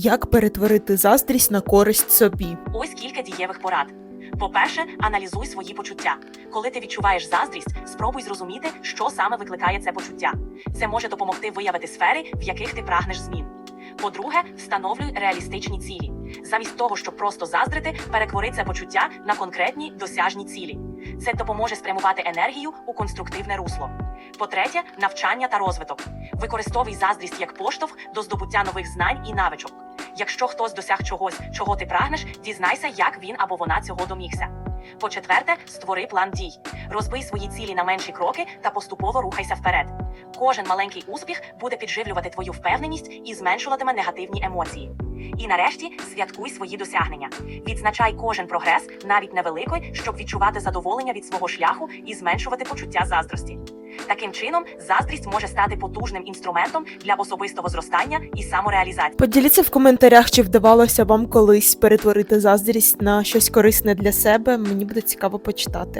Як перетворити заздрість на користь собі? Ось кілька дієвих порад. По-перше, аналізуй свої почуття. Коли ти відчуваєш заздрість, спробуй зрозуміти, що саме викликає це почуття. Це може допомогти виявити сфери, в яких ти прагнеш змін. По-друге, встановлюй реалістичні цілі. Замість того, щоб просто заздрити, перетвори це почуття на конкретні досяжні цілі. Це допоможе спрямувати енергію у конструктивне русло. По-третє, навчання та розвиток. Використовуй заздрість як поштовх до здобуття нових знань і навичок. Якщо хтось досяг чогось, чого ти прагнеш, дізнайся, як він або вона цього домігся. По-четверте, створи план дій. Розбий свої цілі на менші кроки та поступово рухайся вперед. Кожен маленький успіх буде підживлювати твою впевненість і зменшуватиме негативні емоції. І нарешті святкуй свої досягнення. Відзначай кожен прогрес, навіть невеликий, щоб відчувати задоволення від свого шляху і зменшувати почуття заздрості. Таким чином, заздрість може стати потужним інструментом для особистого зростання і самореалізації. Поділіться в коментарях, чи вдавалося вам колись перетворити заздрість на щось корисне для себе. Мені буде цікаво почитати.